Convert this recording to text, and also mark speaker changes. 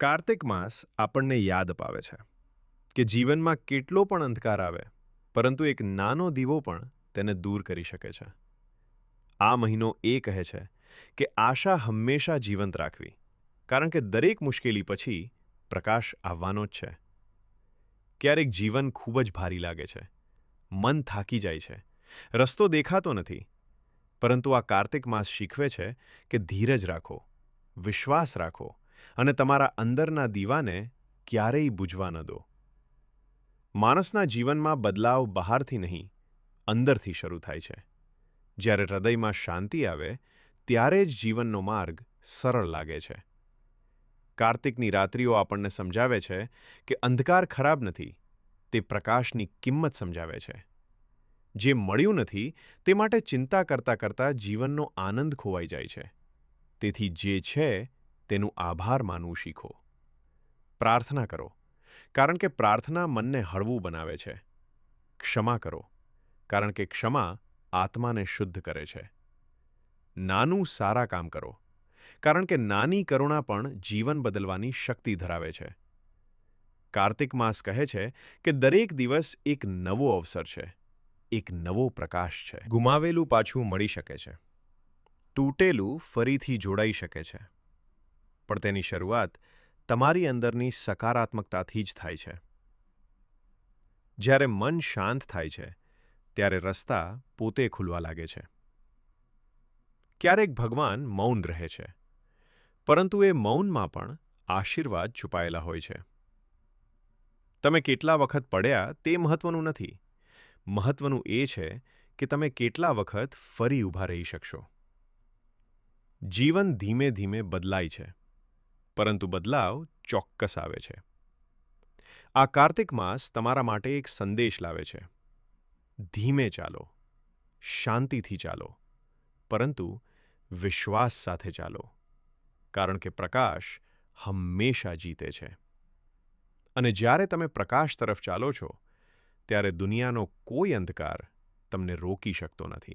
Speaker 1: કાર્તિક માસ આપણને યાદ અપાવે છે કે જીવનમાં કેટલો પણ અંધકાર આવે, પરંતુ એક નાનો દીવો પણ તેને દૂર કરી શકે છે. આ મહિનો એ કહે છે કે આશા હંમેશા જીવંત રાખવી, કારણ કે દરેક મુશ્કેલી પછી પ્રકાશ આવવાનો જ છે. ક્યારેક જીવન ખૂબ જ ભારી લાગે છે, મન થાકી જાય છે, રસ્તો દેખાતો નથી, પરંતુ આ કાર્તિક માસ શીખવે છે કે ધીરજ રાખો, વિશ્વાસ રાખો અને તમારા અંદરના દીવાને ક્યારેય બુਝવા ન દો. માણસના જીવનમાં બદલાવ બહારથી નહીં, અંદરથી શરૂ થાય છે. જ્યારે હૃદયમાં શાંતિ આવે, ત્યારે જ જીવનનો માર્ગ સરળ લાગે છે. કાર્તિકની રાત્રિઓ આપણને સમજાવે છે કે અંધકાર ખરાબ નથી, તે પ્રકાશની કિંમત સમજાવે છે. જે મળ્યું નથી, તે માટે ચિંતા કરતાં કરતાં જીવનનો આનંદ ખોવાઈ જાય છે. તેથી જે છે તેનું આભાર માનવું શીખો. પ્રાર્થના કરો, કારણ કે પ્રાર્થના મનને હળવું બનાવે છે. ક્ષમા કરો, કારણ કે ક્ષમા આત્માને શુદ્ધ કરે છે. નાનું સારા કામ કરો, કારણ કે નાની કરુણા પણ જીવન બદલવાની શક્તિ ધરાવે છે. કાર્તિક માસ કહે છે કે દરેક દિવસ એક નવો અવસર છે, એક નવો પ્રકાશ છે.
Speaker 2: ગુમાવેલું પાછું મળી શકે છે.
Speaker 1: તૂટેલું ફરીથી જોડાઈ શકે છે. પણ તેની શરૂઆત તમારી અંદરની સકારાત્મકતાથી જ થાય છે. જ્યારે મન શાંત થાય છે, ત્યારે રસ્તા પોતે ખુલવા લાગે છે. ક્યારેક ભગવાન મૌન રહે છે, પરંતુ એ મૌનમાં પણ આશીર્વાદ છુપાયેલા હોય છે. તમે કેટલા વખત પડ્યા તે મહત્વનું નથી. મહત્વનું એ છે કે તમે કેટલા વખત ફરી ઊભા રહી શકશો. જીવન ધીમે ધીમે બદલાય છે. પરંતુ બદલાવ ચોક્કસ આવે છે. આ કાર્તિક માસ તમારા માટે એક સંદેશ લાવે છે. ધીમે ચાલો, શાંતિથી ચાલો, પરંતુ વિશ્વાસ સાથે ચાલો, કારણ કે પ્રકાશ હંમેશા જીતે છે. અને જ્યારે તમે પ્રકાશ તરફ ચાલો છો, ત્યારે દુનિયાનો કોઈ અંધકાર તમને રોકી શકતો નથી.